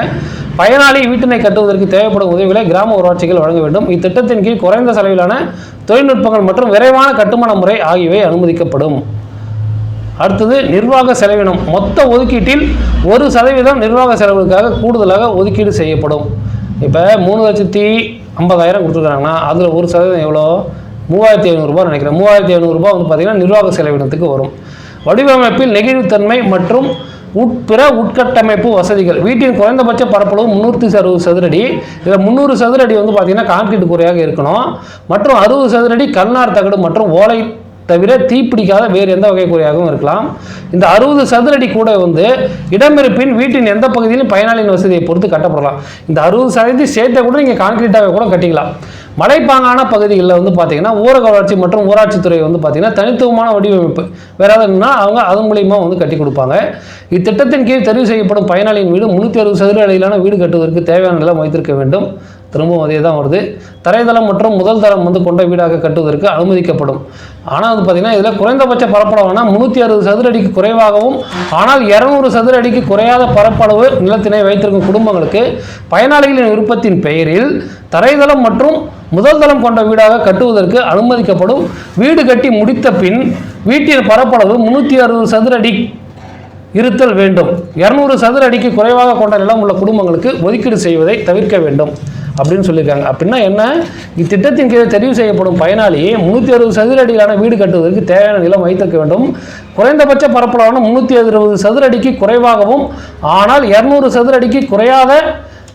பயனாளி வீட்டினை கட்டுவதற்கு தேவைப்படும் உதவிகளை கிராம ஊராட்சிகள் வழங்க வேண்டும். இத்திட்டத்தின் கீழ் குறைந்த செலவிலான தொழில்நுட்பங்கள் மற்றும் விரைவான கட்டுமான முறை ஆகியவை அனுமதிக்கப்படும். அடுத்தது நிர்வாக செலவினம். மொத்த ஒதுக்கீட்டில் ஒரு சதவீதம் நிர்வாக செலவுகளுக்காக கூடுதலாக ஒதுக்கீடு செய்யப்படும். இப்போ மூணு லட்சத்தி ஐம்பதாயிரம் கொடுத்துருக்காங்கன்னா அதில் ஒரு சதவீதம் எவ்வளோ? மூவாயிரத்தி ஐநூறுரூபா நினைக்கிறேன். மூவாயிரத்தி ஐநூறுரூபா வந்து பார்த்திங்கன்னா நிர்வாக செலவினத்துக்கு வரும். வடிவமைப்பில் நெகிழ்வுத்தன்மை மற்றும் உட்பிற உட்கட்டமைப்பு வசதிகள். வீட்டின் குறைந்தபட்ச பரப்பளவு முந்நூற்றி அறுபது சதுரடி. இதில் முந்நூறு சதுரடி வந்து பார்த்திங்கன்னா கான்கிரீட் குறையாக இருக்கணும். மற்றும் அறுபது சதுரடி கண்ணார் தகடு மற்றும் ஓலை தவிர தீப்பிடிக்காத வேறு எந்த வகை கூரையாகவும் இருக்கலாம். இந்த அறுபது சதுரடி கூட வந்து இடமிருப்பின் வீட்டின் எந்த பகுதியிலும் பயனாளியின் வசதியை பொறுத்து கட்டப்படலாம். இந்த அறுபது சதவீதம் சேர்த்த கூட நீங்கள் கான்கிரீட்டாக கூட கட்டிக்கலாம். மலைப்பாங்கான பகுதிகளில் வந்து பார்த்தீங்கன்னா ஊரக வளர்ச்சி மற்றும் ஊராட்சித்துறை வந்து பார்த்தீங்கன்னா தனித்துவமான வடிவமைப்பு. வேற எதுனா அவங்க அது மூலியமாக வந்து கட்டி கொடுப்பாங்க. இத்திட்டத்தின் கீழ் தெரிவு செய்யப்படும் பயனாளியின் வீடு முந்நூற்றி அறுபது சதுர அடியிலான வீடு கட்டுவதற்கு தேவையான நிலம் வைத்திருக்க வேண்டும். திரும்பவும் அதே தான் வருது. தரைதளம் மற்றும் முதல் தரம் வந்து கொண்ட வீடாக கட்டுவதற்கு அனுமதிக்கப்படும். ஆனால் வந்து பார்த்தீங்கன்னா இதில் குறைந்தபட்ச பரப்பளவுனா முந்நூற்றி அறுபது சதுர அடிக்கு குறைவாகவும் ஆனால் இரநூறு சதுர அடிக்கு குறையாத பரப்பளவு நிலத்தினை வைத்திருக்கும் குடும்பங்களுக்கு பயனாளிகளின் விருப்பத்தின் பெயரில் தரைதளம் மற்றும் முதல் தளம் கொண்ட வீடாக கட்டுவதற்கு அனுமதிக்கப்படும் வீடு கட்டி முடித்த பின் வீட்டின் பரப்பளவு முந்நூற்றி அறுபது சதுர அடி இருத்தல் வேண்டும். இரநூறு சதுர அடிக்கு குறைவாக கொண்ட நிலம் உள்ள குடும்பங்களுக்கு ஒதுக்கீடு செய்வதை தவிர்க்க வேண்டும் அப்படின்னு சொல்லியிருக்காங்க. அப்படின்னா என்ன? இத்திட்டத்தின் கீழே தெரிவு செய்யப்படும் பயனாளி முந்நூற்றி அறுபது சதுர அடியிலான வீடு கட்டுவதற்கு தேவையான நிலம் வைத்திருக்க வேண்டும். குறைந்தபட்ச பரப்பளவான முந்நூற்றி அறுபது சதுர அடிக்கு குறைவாகவும் ஆனால் இரநூறு சதுர அடிக்கு குறையாத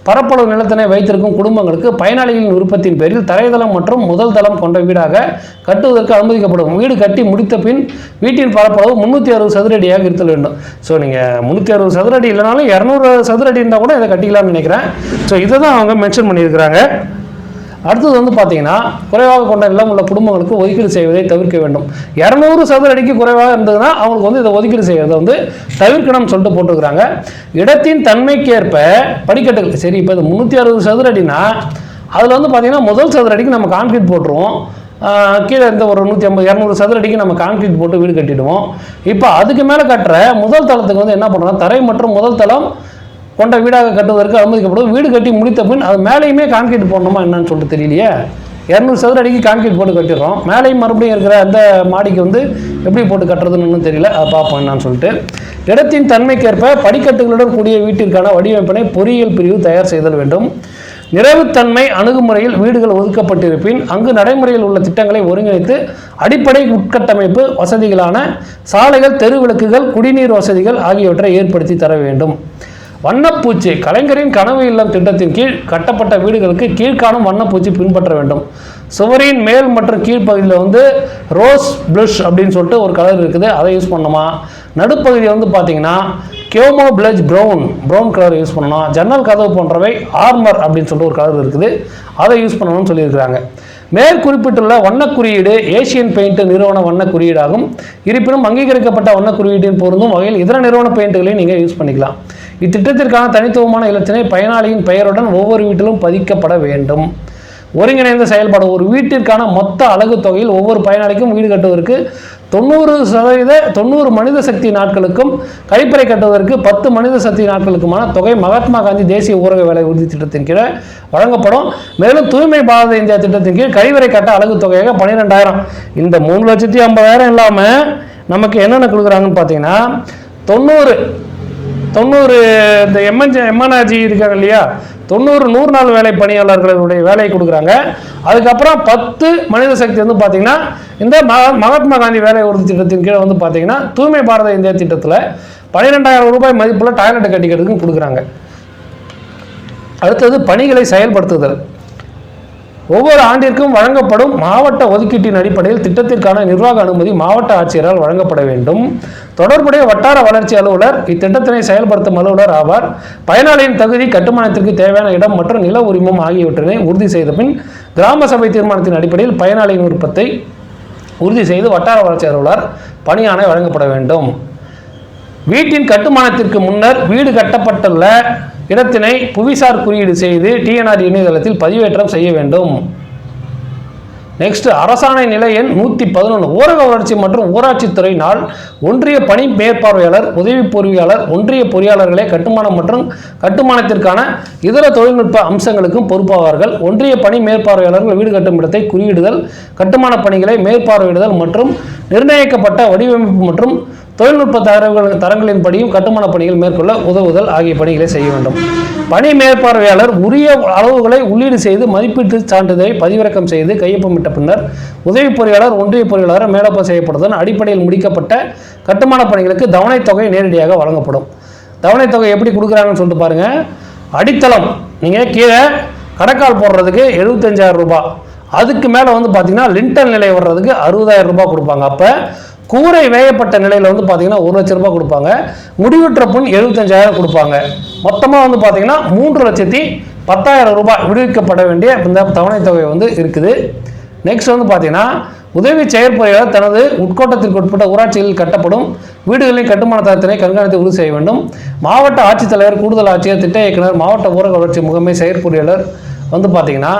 பரப்பளவு நிலத்தினை வைத்திருக்கும் குடும்பங்களுக்கு பயனாளிகளின் விருப்பத்தின் பேரில் தரைதளம் மற்றும் முதல் தளம் கொண்ட வீடாக கட்டுவதற்கு அனுமதிக்கப்படும். வீடு கட்டி முடித்த பின் வீட்டின் பரப்பளவு முந்நூற்றி அறுபது சதுர அடியாக இருத்தல் வேண்டும். ஸோ நீங்கள் முந்நூற்றி அறுபது சதுர அடி இல்லைனாலும் இரநூறு சதுர அடி இருந்தால் கூட இதை கட்டிக்கலாம்னு நினைக்கிறேன். ஸோ இதை தான் அவங்க மென்ஷன் பண்ணியிருக்கிறாங்க. அடுத்தது வந்து பார்த்தீங்கன்னா குறைவாக கொண்ட நிலம் உள்ள குடும்பங்களுக்கு ஒதுக்கீடு செய்வதை தவிர்க்க வேண்டும். இரநூறு சதுர அடிக்கு குறைவாக இருந்ததுன்னா அவங்களுக்கு வந்து இதை ஒதுக்கீடு செய்வதை வந்து தவிர்க்கணும்னு சொல்லிட்டு போட்டிருக்கிறாங்க. இடத்தின் தன்மைக்கேற்ப படிக்கட்டுகள் சரி இப்போ இது முந்நூற்றி அறுபது சதுர அடினா அதில் வந்து பார்த்தீங்கன்னா முதல் சதுர அடிக்கு நம்ம கான்கிரீட் போட்டுருவோம். கீழே இருந்த ஒரு நூற்றி ஐம்பது இரநூறு சதுர அடிக்கு நம்ம கான்கிரீட் போட்டு வீடு கட்டிடுவோம். இப்போ அதுக்கு மேலே கட்டுற முதல் தளத்துக்கு வந்து என்ன பண்ணுறோம் தரை மற்றும் முதல் தளம் கொண்ட வீடாக கட்டுவதற்கு அனுமதிக்கப்படும். வீடு கட்டி முடித்த பின் அது மேலேயுமே கான்கிரீட் போடணுமா என்னன்னு சொல்லிட்டு தெரியலையே. இரநூறு சதுர அடிக்கு கான்கிரீட் போட்டு கட்டிடுறோம். மேலேயும் மறுபடியும் இருக்கிற அந்த மாடிக்கு வந்து எப்படி போட்டு கட்டுறதுன்னு தெரியல. அதை பார்ப்போம் என்னன்னு சொல்லிட்டு. இடத்தின் தன்மைக்கேற்ப படிக்கட்டுகளுடன் கூடிய வீட்டிற்கான வடிவமைப்பினை பொறியியல் பிரிவு தயார் செய்தல் வேண்டும். நிறைவுத்தன்மை அணுகுமுறையில் வீடுகள் ஒதுக்கப்பட்டிருப்பின் அங்கு நடைமுறையில் உள்ள திட்டங்களை ஒருங்கிணைத்து அடிப்படை உட்கட்டமைப்பு வசதிகளான சாலைகள் தெருவிளக்குகள் குடிநீர் வசதிகள் ஆகியவற்றை ஏற்படுத்தி தர வேண்டும். வண்ணப்பூச்சி. கலைஞரின் கனவு இல்லம் திட்டத்தின் கீழ் கட்டப்பட்ட வீடுகளுக்கு கீழ்காணும் வண்ணப்பூச்சி பின்பற்ற வேண்டும். சுவரின் மேல் மற்றும் கீழ்ப்பகுதியில் வந்து ரோஸ் ப்ளஷ் அப்படின்னு சொல்லிட்டு ஒரு கலர் இருக்குது. அதை யூஸ் பண்ணணுமா? நடுப்பகுதி வந்து பார்த்தீங்கன்னா கியோமோ பிளஜ் ப்ரௌன் ப்ரௌன் கலர் யூஸ் பண்ணணும். ஜன்னல் கதவு போன்றவை ஆர்மர் அப்படின்னு சொல்லிட்டு ஒரு கலர் இருக்குது. அதை யூஸ் பண்ணணும்னு சொல்லியிருக்கிறாங்க. மேற்குறிப்பிட்டுள்ள வண்ணக் குறியீடு ஏசியன் பெயிண்ட் நிறுவன வண்ண குறியீடாகும் இருப்பினும் அங்கீகரிக்கப்பட்ட வண்ணக் குறியீட்டின் பொருந்தும் வகையில் இதர நிறுவன பெயிண்ட்டுகளையும் நீங்கள் யூஸ் பண்ணிக்கலாம். இத்திட்டத்திற்கான தனித்துவமான இலச்சினை பயனாளியின் பெயருடன் ஒவ்வொரு வீட்டிலும் பதிக்கப்பட வேண்டும். ஒருங்கிணைந்த செயல்பாடு ஒரு வீட்டிற்கான மொத்த அழகு தொகையில் ஒவ்வொரு பயனாளிக்கும் வீடு கட்டுவதற்கு தொண்ணூறு சதவீத தொண்ணூறு மனித சக்தி நாட்களுக்கும் கழிப்பறை கட்டுவதற்கு பத்து மனித சக்தி நாட்களுக்குமான தொகை மகாத்மா காந்தி தேசிய ஊரக வேலை உறுதி திட்டத்தின் கீழே வழங்கப்படும். மேலும் தூய்மை பாரத இந்தியா திட்டத்தின் கீழ் கழிவறை கட்ட அழகு தொகையாக பன்னிரெண்டாயிரம் இந்த மூணு லட்சத்தி ஐம்பதாயிரம் இல்லாமல் நமக்கு என்னென்ன கொடுக்குறாங்கன்னு பார்த்தீங்கன்னா தொண்ணூறு தொண்ணூறு இந்த எம்என்ஜி எம்என்ஆர்ஜி இருக்காங்க இல்லையா? தொண்ணூறு நூறு நாள் வேலை பணியாளர்களுடைய வேலையை கொடுக்குறாங்க. அதுக்கப்புறம் பத்து மனித சக்தி வந்து பார்த்தீங்கன்னா இந்த மகாத்மா காந்தி வேலை உறுதி திட்டத்தின் கீழே வந்து பார்த்தீங்கன்னா தூய்மை பாரத இந்தியா திட்டத்தில் பன்னிரெண்டாயிரம் ரூபாய் மதிப்புள்ள டாய்லெட் கட்டிக்கிறதுக்கும் கொடுக்குறாங்க. அடுத்தது பணிகளை செயல்படுத்துதல். ஒவ்வொரு ஆண்டிற்கும் வழங்கப்படும் மாவட்ட ஒதுக்கீட்டின் அடிப்படையில் திட்டத்திற்கான நிர்வாக அனுமதி மாவட்ட ஆட்சியரால் வழங்கப்பட வேண்டும். தொடர்புடைய வட்டார வளர்ச்சி அலுவலர் இத்திட்டத்தினை செயல்படுத்தும் அலுவலர் ஆவார். பயனாளியின் தகுதி கட்டுமானத்திற்கு தேவையான இடம் மற்றும் நில உரிமம் ஆகியவற்றினை உறுதி செய்த பின் கிராம சபை தீர்மானத்தின் அடிப்படையில் பயனாளியின் விருப்பத்தை உறுதி செய்து வட்டார வளர்ச்சி அலுவலர் பணியாணை வழங்கப்பட வேண்டும். வீட்டின் கட்டுமானத்திற்கு முன்னர் வீடு கட்டப்பட்டுள்ள இடத்தினை புவிசார் குறியீடு செய்து டிஎன்ஆர் இணையதளத்தில் பதிவேற்றம் செய்ய வேண்டும். நெக்ஸ்ட் அரசாணை நிலை எண் நூற்றி பதினொன்று ஊரக வளர்ச்சி மற்றும் ஊராட்சி துறையினால் ஒன்றிய பணி மேற்பார்வையாளர் உதவி பொறியாளர் ஒன்றிய பொறியாளர்களே கட்டுமானம் மற்றும் கட்டுமானத்திற்கான இதர தொழில்நுட்ப அம்சங்களுக்கும் பொறுப்பாவார்கள். ஒன்றிய பணி மேற்பார்வையாளர்கள் வீடு கட்டும் இடத்தை குறியிடுதல் கட்டுமான பணிகளை மேற்பார்வையிடுதல் மற்றும் நிர்ணயிக்கப்பட்ட வடிவமைப்பு மற்றும் தொழில்நுட்ப தரவுகள் தரங்களின்படியும் கட்டுமான பணிகள் மேற்கொள்ள உதவுதல் ஆகிய பணிகளை செய்ய வேண்டும். பணி மேற்பார்வையாளர் உரிய அளவுகளை உள்ளீடு செய்து மதிப்பீட்டு சான்றிதழை பதிவிறக்கம் செய்து கையொப்பமிட்ட பின்னர் உதவி பொறியாளர் ஒன்றிய பொறியாளர் மேலப்ப செய்யப்படுவதன் அடிப்படையில் முடிக்கப்பட்ட கட்டுமான பணிகளுக்கு தவணைத் தொகை நேரடியாக வழங்கப்படும். தவணைத் தொகை எப்படி கொடுக்குறாங்கன்னு சொல்லிட்டு பாருங்கள் அடித்தளம் நீங்கள் கீழே கடக்கால் போடுறதுக்கு எழுபத்தஞ்சாயிரம் ரூபாய். அதுக்கு மேலே வந்து பார்த்தீங்கன்னா லிண்டல் நிலை வர்றதுக்கு அறுபதாயிரம் ரூபாய் கொடுப்பாங்க. அப்போ கூரை வேயப்பட்ட நிலையில் வந்து பார்த்தீங்கன்னா ஒரு லட்ச ரூபாய் கொடுப்பாங்க. முடிவுற்ற புண் எழுபத்தஞ்சாயிரம் கொடுப்பாங்க. மொத்தமாக வந்து பார்த்தீங்கன்னா மூன்று லட்சத்தி பத்தாயிரம் ரூபாய் விடுவிக்கப்பட வேண்டிய இந்த தவணை தொகை வந்து இருக்குது. நெக்ஸ்ட் வந்து பார்த்தீங்கன்னா உதவி செயற்பொறியாளர் தனது உட்கோட்டத்திற்கு உட்பட்ட ஊராட்சிகளில் கட்டப்படும் வீடுகளின் கட்டுமான தரத்தினை கண்காணித்து உறுதி செய்ய வேண்டும். மாவட்ட ஆட்சித்தலைவர் கூடுதல் ஆட்சியர் திட்ட இயக்குனர் மாவட்ட ஊரக வளர்ச்சி முகமை செயற்பொறியாளர் வந்து பார்த்தீங்கன்னா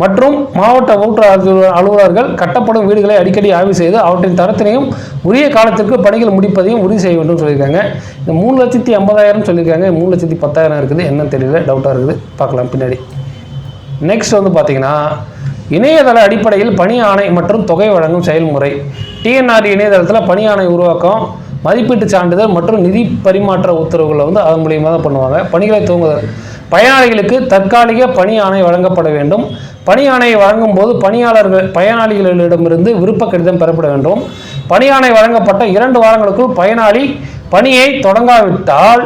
மற்றும் மாவட்ட ஊற்று அலுவலர் அலுவலர்கள் கட்டப்படும் வீடுகளை அடிக்கடி ஆய்வு செய்து அவற்றின் தரத்தினையும் உரிய காலத்திற்கு பணிகள் முடிப்பதையும் உறுதி செய்ய வேண்டும் சொல்லியிருக்காங்க. இந்த மூணு லட்சத்தி ஐம்பதாயிரம் சொல்லியிருக்காங்க. மூணு லட்சத்தி பத்தாயிரம் இருக்குது. என்னன்னு தெரியல. டவுட்டாக இருக்குது. பார்க்கலாம் பின்னாடி. நெக்ஸ்ட் வந்து பார்த்தீங்கன்னா இணையதள அடிப்படையில் பணி ஆணை மற்றும் தொகை வழங்கும் செயல்முறை. டிஎன்ஆர் இணையதளத்தில் பணி ஆணை உருவாக்கம் மதிப்பீட்டு சான்றிதழ் மற்றும் நிதி பரிமாற்ற உத்தரவுகளை வந்து அதன் மூலியமாக தான் பண்ணுவாங்க. பணிகளை துவங்குதல் பயனாளிகளுக்கு தற்காலிக பணி ஆணை வழங்கப்பட வேண்டும். பணி ஆணையை வழங்கும் போது பணியாளர்கள் பயனாளிகளிடமிருந்து விருப்ப கடிதம் பெறப்பட வேண்டும். பணி ஆணை வழங்கப்பட்ட இரண்டு வாரங்களுக்குள் பயனாளி பணியை தொடங்காவிட்டால்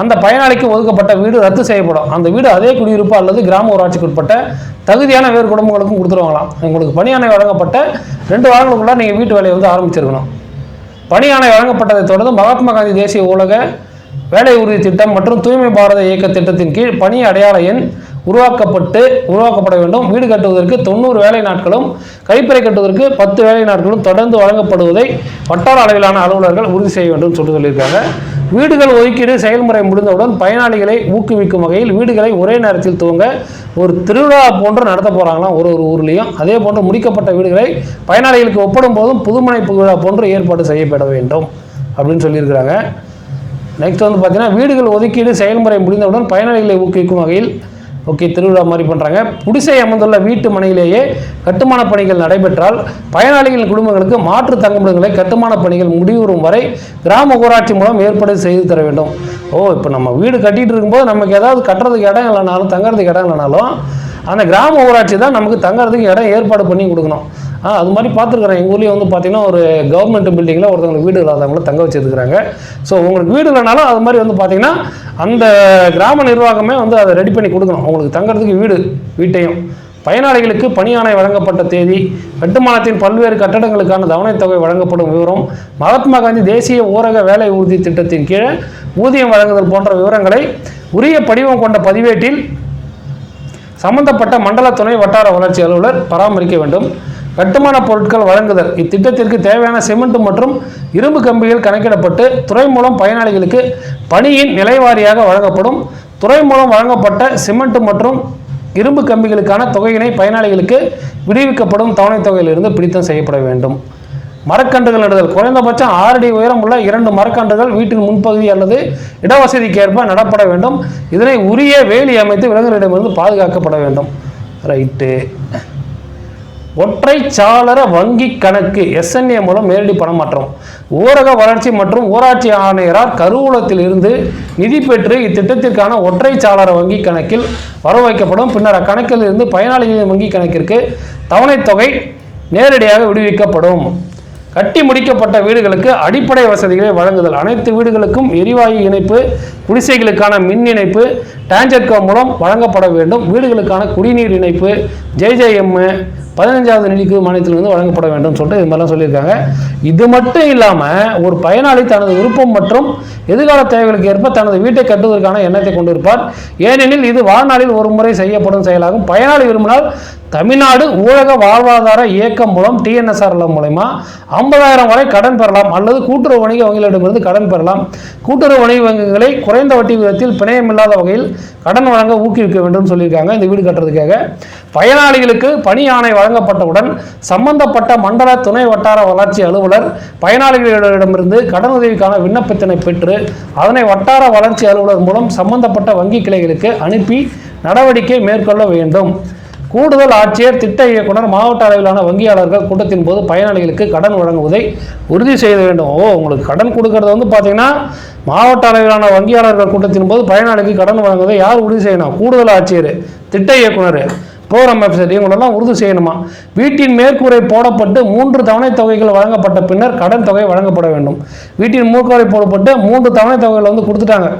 அந்த பயனாளிக்கு ஒதுக்கப்பட்ட வீடு ரத்து செய்யப்படும். அந்த வீடு அதே குடியிருப்பு அல்லது கிராம ஊராட்சிக்கு உட்பட்ட தகுதியான வேறு குடும்பங்களுக்கும் கொடுத்துருவாங்களாம். உங்களுக்கு பணி ஆணை வழங்கப்பட்ட ரெண்டு வாரங்களுக்குள்ள நீங்கள் வீட்டு வேலையை வந்து ஆரம்பிச்சிருக்கணும். பணி ஆணை வழங்கப்பட்டதை தொடர்ந்து மகாத்மா காந்தி தேசிய உலக வேலை உறுதி திட்டம் மற்றும் தூய்மை பாரத இயக்க திட்டத்தின் கீழ் பணி அடையாள எண் உருவாக்கப்பட்டு உருவாக்கப்பட வேண்டும். வீடு கட்டுவதற்கு தொண்ணூறு வேலை நாட்களும் கழிப்பறை கட்டுவதற்கு பத்து வேலை நாட்களும் தொடர்ந்து வழங்கப்படுவதை வட்டார அளவிலான அலுவலர்கள் உறுதி செய்ய வேண்டும் சொல்லி சொல்லியிருக்காங்க வீடுகள் ஒதுக்கீடு செயல்முறை முடிந்தவுடன் பயனாளிகளை ஊக்குவிக்கும் வகையில் வீடுகளை ஒரே நேரத்தில் துவங்க ஒரு திருவிழா போன்று நடத்த போகிறாங்களாம் ஒரு ஒரு ஊர்லேயும். அதே போன்று முடிக்கப்பட்ட வீடுகளை பயனாளிகளுக்கு ஒப்பிடும் போதும் புதுமனை விழா போன்று ஏற்பாடு செய்யப்பட வேண்டும் அப்படின்னு சொல்லியிருக்கிறாங்க. நெக்ஸ்ட் வந்து பார்த்தீங்கன்னா வீடுகள் ஒதுக்கீடு செயல்முறை முடிந்தவுடன் பயனாளிகளை ஊக்குவிக்கும் வகையில் ஓகே திருவிழா மாதிரி பண்ணுறாங்க குடிசை அமர்ந்துள்ள வீட்டு மனையிலேயே கட்டுமான பணிகள் நடைபெற்றால் பயனாளிகளின் குடும்பங்களுக்கு மாற்று தங்குமிடங்களை கட்டுமான பணிகள் முடிவுறும் வரை கிராம ஊராட்சி மூலம் ஏற்பாடு செய்து தர வேண்டும். ஓ இப்போ நம்ம வீடு கட்டிகிட்டு இருக்கும்போது நமக்கு ஏதாவது கட்டுறதுக்கு இடம் இல்லைனாலும் தங்குறதுக்கு இடம் இல்லைனாலும் அந்த கிராம ஊராட்சி தான் நமக்கு தங்குறதுக்கு இடம் ஏற்பாடு பண்ணி கொடுக்கணும். ஆ அது மாதிரி பார்த்துருக்குறேன். எங்கள் ஊர்லேயே வந்து பார்த்தீங்கன்னா ஒரு கவர்மெண்ட் பில்டிங்கில் ஒருத்தவங்களுக்கு வீடு இல்லாதவங்கள தங்க வச்சுருக்குறாங்க. ஸோ உங்களுக்கு வீடு இல்லைனாலும் அது மாதிரி வந்து பார்த்தீங்கன்னா அந்த கிராம நிர்வாகமே வந்து அதை ரெடி பண்ணி கொடுக்கணும். உங்களுக்கு தங்குறதுக்கு வீடு வீட்டையும். பயனாளிகளுக்கு பணியாணை வழங்கப்பட்ட தேதி கட்டுமானத்தின் பல்வேறு கட்டடங்களுக்கான தவணைத்தொகை வழங்கப்படும் விவரம் மகாத்மா காந்தி தேசிய ஊரக வேலை உறுதி திட்டத்தின் கீழே ஊதியம் வழங்குதல் போன்ற விவரங்களை உரிய படிவம் கொண்ட பதிவேட்டில் சம்பந்தப்பட்ட மண்டல துணை வட்டார வளர்ச்சி அலுவலர் பராமரிக்க வேண்டும். கட்டுமான பொருட்கள் வழங்குதல். இத்திட்டத்திற்கு தேவையான சிமெண்ட் மற்றும் இரும்பு கம்பிகள் கணக்கிடப்பட்டு துறை மூலம் பயனாளிகளுக்கு பணியின் நிலைவாரியாக வழங்கப்படும். துறை மூலம் வழங்கப்பட்ட சிமெண்ட் மற்றும் இரும்பு கம்பிகளுக்கான தொகையினை பயனாளிகளுக்கு விடுவிக்கப்படும் தவணைத் தொகையிலிருந்து பிடித்தம் செய்யப்பட வேண்டும். மரக்கன்றுகள் நடுதல். குறைந்தபட்சம் ஆறு அடி உயரம் உள்ள இரண்டு மரக்கன்றுகள் வீட்டின் முன்பகுதி அல்லது இடவசதிக்கேற்ப நடப்பட வேண்டும். இதனை உரிய வேலி அமைத்து விலங்குகளிடமிருந்து பாதுகாக்கப்பட வேண்டும். ரைட்டு. ஒற்றை சாளர வங்கி கணக்கு எஸ்என்ஏ மூலம் நேரடி பணமாற்றம் ஊரக வளர்ச்சி மற்றும் ஊராட்சி ஆணையரால் கருவூலத்தில் இருந்து நிதி பெற்று இத்திட்டத்திற்கான ஒற்றை சாளர வங்கி கணக்கில் வர வைக்கப்படும் பின்னர் அக்கணக்கில் இருந்து பயனாளிகளின் வங்கி கணக்கிற்கு தவணைத் தொகை நேரடியாக விடுவிக்கப்படும். கட்டி முடிக்கப்பட்ட வீடுகளுக்கு அடிப்படை வசதிகளை வழங்குதல். அனைத்து வீடுகளுக்கும் எரிவாயு இணைப்பு குடிசைகளுக்கான மின் இணைப்பு டான்ஜெட்கோ மூலம் வழங்கப்பட வேண்டும். வீடுகளுக்கான குடிநீர் இணைப்பு ஜேஜேஎம் பதினஞ்சாவது நிதிக்கு மானியத்திலிருந்து வழங்கப்பட வேண்டும் சொல்லிட்டு இது மாதிரிலாம் சொல்லியிருக்காங்க. இது மட்டும் இல்லாமல் ஒரு பயனாளி தனது விருப்பம் மற்றும் எதிர்கால தேவைகளுக்கு ஏற்ப தனது வீட்டை கட்டுவதற்கான எண்ணத்தை கொண்டிருப்பார். ஏனெனில் இது வாழ்நாளில் ஒரு முறை செய்யப்படும் செயலாகும். பயனாளி விரும்பினால் தமிழ்நாடு ஊழக வாழ்வாதார இயக்கம் மூலம் டிஎன்எஸ்ஆர்எல் மூலயமா ஐம்பதாயிரம் வரை கடன் பெறலாம். அல்லது கூட்டுறவு வணிக வங்கிகளிடமிருந்து கடன் பெறலாம். கூட்டுறவு வணிக வங்கிகளை குறைந்த வட்டி விதத்தில் பிணையமில்லாத வகையில் கடன் வழங்க ஊக்குவிக்க வேண்டும் சொல்லியிருக்காங்க இந்த வீடு கட்டுறதுக்காக. பயனாளிகளுக்கு பணி ஆணை வழங்கப்பட்டவுடன் சம்பந்தப்பட்ட மண்டல துணை வட்டார வளர்ச்சி அலுவலர் பயனாளிகளிடமிருந்து கடன் உதவிக்கான விண்ணப்பத்தினை பெற்று அதனை வட்டார வளர்ச்சி அலுவலர் மூலம் சம்பந்தப்பட்ட வங்கி கிளைகளுக்கு அனுப்பி நடவடிக்கை மேற்கொள்ள வேண்டும். கூடுதல் ஆட்சியர் திட்ட இயக்குனர் மாவட்ட அளவிலான வங்கியாளர்கள் கூட்டத்தின் போது பயனாளிகளுக்கு கடன் வழங்குவதை உறுதி செய்ய வேண்டும். ஓ உங்களுக்கு கடன் கொடுக்கறது வந்து பார்த்தீங்கன்னா மாவட்ட அளவிலான வங்கியாளர்கள் கூட்டத்தின் போது பயனாளிக்கு கடன் வழங்குவதை யார் உறுதி செய்யணும்? கூடுதல் ஆட்சியர் திட்ட இயக்குனர். ப்ரோக்ராம் ஆஃபீஸர் இவங்களெல்லாம் உறுதி செய்யணுமா? வீட்டின் மேற்கூரை போடப்பட்டு மூன்று தவணை தொகைகள் வழங்கப்பட்ட பின்னர் கடன் தொகை வழங்கப்பட வேண்டும். வீட்டின் மேற்கூரை போடப்பட்டு மூன்று தவணை தொகைகள் வந்து கொடுத்துட்டாங்க.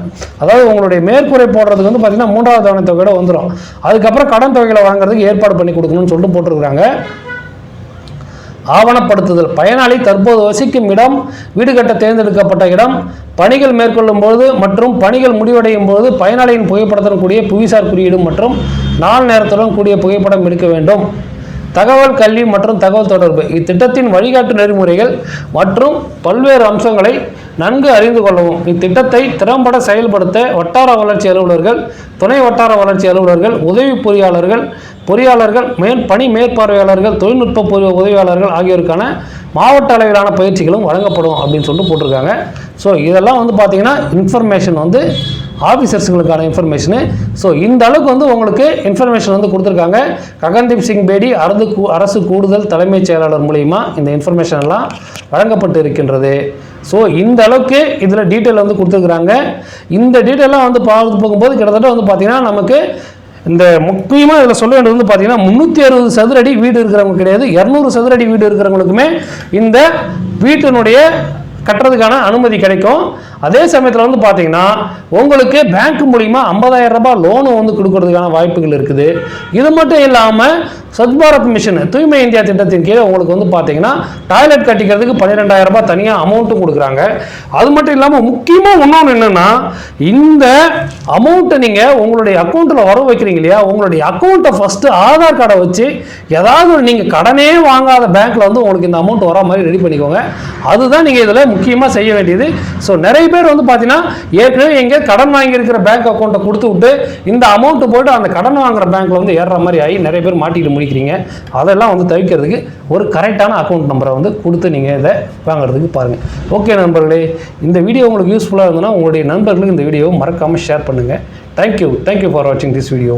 அதாவது உங்களுடைய மேற்கூரை போடுறதுக்கு வந்து பார்த்தீங்கன்னா மூன்றாவது தவணை தொகையோட வந்துடும் அதுக்கப்புறம் கடன் தொகைகளை வழங்குறதுக்கு ஏற்பாடு பண்ணி கொடுக்கணும்னு சொல்லிட்டு போட்டிருக்காங்க ஆவணப்படுத்துதல். பயனாளி தற்போது வசிக்கும் இடம் வீடு கட்ட தேர்ந்தெடுக்கப்பட்ட இடம் பணிகள் மேற்கொள்ளும் போது மற்றும் பணிகள் முடிவடையும் போது பயனாளியின் புகைப்படத்துடன் கூடிய புவிசார் குறியீடு மற்றும் நாள் நேரத்துடன் கூடிய புகைப்படம் எடுக்க வேண்டும். தகவல் கல்வி மற்றும் தகவல் தொடர்பு. இத்திட்டத்தின் வழிகாட்டு நெறிமுறைகள் மற்றும் பல்வேறு அம்சங்களை நன்கு அறிந்து கொள்ளவும். இத்திட்டத்தை திறம்பட செயல்படுத்த வட்டார வளர்ச்சி அலுவலர்கள் துணை வட்டார வளர்ச்சி அலுவலர்கள் உதவி பொறியாளர்கள் பொறியாளர்கள் மேல் பணி மேற்பார்வையாளர்கள் தொழில்நுட்ப பொறி- உதவியாளர்கள் ஆகியோருக்கான மாவட்ட அளவிலான பயிற்சிகளும் வழங்கப்படும் அப்படின்னு சொல்லிட்டு போட்டிருக்காங்க. ஸோ இதெல்லாம் வந்து பார்த்திங்கன்னா இன்ஃபர்மேஷன் வந்து ஆஃபீஸர்ஸுங்களுக்கான இன்ஃபர்மேஷனு. ஸோ இந்த அளவுக்கு வந்து உங்களுக்கு இன்ஃபர்மேஷன் வந்து கொடுத்துருக்காங்க. ககன்தீப் சிங் பேடி அரசு அரசு கூடுதல் தலைமைச் செயலாளர் மூலிமா இந்த இன்ஃபர்மேஷன் எல்லாம் வழங்கப்பட்டு இருக்கின்றது. ஸோ இந்த அளவுக்கு இதில் டீட்டெயில் வந்து கொடுத்துருக்குறாங்க. இந்த டீட்டெயிலாம் வந்து பார்த்து போகும்போது கிட்டத்தட்ட வந்து பார்த்தீங்கன்னா நமக்கு இந்த முக்கியமாக இதில் சொல்ல வேண்டியது வந்து பார்த்தீங்கன்னா முந்நூற்றி அறுபது சதுரடி வீடு இருக்கிறவங்க கிடையாது. இரநூறு சதுரடி வீடு இருக்கிறவங்களுக்குமே இந்த வீட்டினுடைய கட்டுறதுக்கான அனுமதி கிடைக்கும். அதே சமயத்தில் வந்து பார்த்தீங்கன்னா உங்களுக்கு பேங்க் மூலிமா 50000 ரூபாய் லோனு வந்து கொடுக்கறதுக்கான வாய்ப்புகள் இருக்குது. இது மட்டும் இல்லாமல் சத்பாரத் மிஷன் தூய்மை இந்தியா திட்டத்தின் கீழே உங்களுக்கு வந்து பார்த்தீங்கன்னா டாய்லெட் கட்டிக்கிறதுக்கு 12000 ரூபாய் தனியாக அமௌண்ட்டும் கொடுக்குறாங்க. அது மட்டும் இல்லாமல் முக்கியமாக இன்னொன்று என்னென்னா இந்த அமௌண்ட்டை நீங்கள் உங்களுடைய அக்கௌண்ட்டில் வர வைக்கிறீங்க இல்லையா? உங்களுடைய அக்கௌண்ட்டை ஃபஸ்ட்டு ஆதார் கார்டை வச்சு ஏதாவது நீங்கள் கடனே வாங்காத பேங்க்கில் வந்து உங்களுக்கு இந்த அமௌண்ட் வர மாதிரி ரெடி பண்ணிக்கோங்க. அதுதான் நீங்கள் இதில் முக்கியமாக செய்ய வேண்டியது. ஸோ நிறைய நிறைய பேர் வந்து பார்த்தீங்கன்னா ஏற்கனவே எங்கே கடன் வாங்கியிருக்கிற பேங்க் அக்கௌண்ட்டை கொடுத்து விட்டு இந்த அமௌண்ட்டு போட்டு அந்த கடன் வாங்குற பேங்க்கில் வந்து ஏறுற மாதிரி ஆகி நிறைய பேர் மாட்டிக்கிட்டு முடிக்கிறீங்க அதெல்லாம் வந்து தவிர்க்கிறதுக்கு ஒரு கரெக்டான அக்கௌண்ட் நம்பரை வந்து கொடுத்து நீங்கள் இதை வாங்குறதுக்கு பாருங்கள் ஓகே நண்பர்களே இந்த வீடியோ உங்களுக்கு யூஸ்ஃபுல்லாக இருந்ததுன்னா உங்களுடைய நண்பர்களுக்கு இந்த வீடியோவை மறக்காமல் ஷேர் பண்ணுங்கள் thank you thank you for வாட்சிங் திஸ் வீடியோ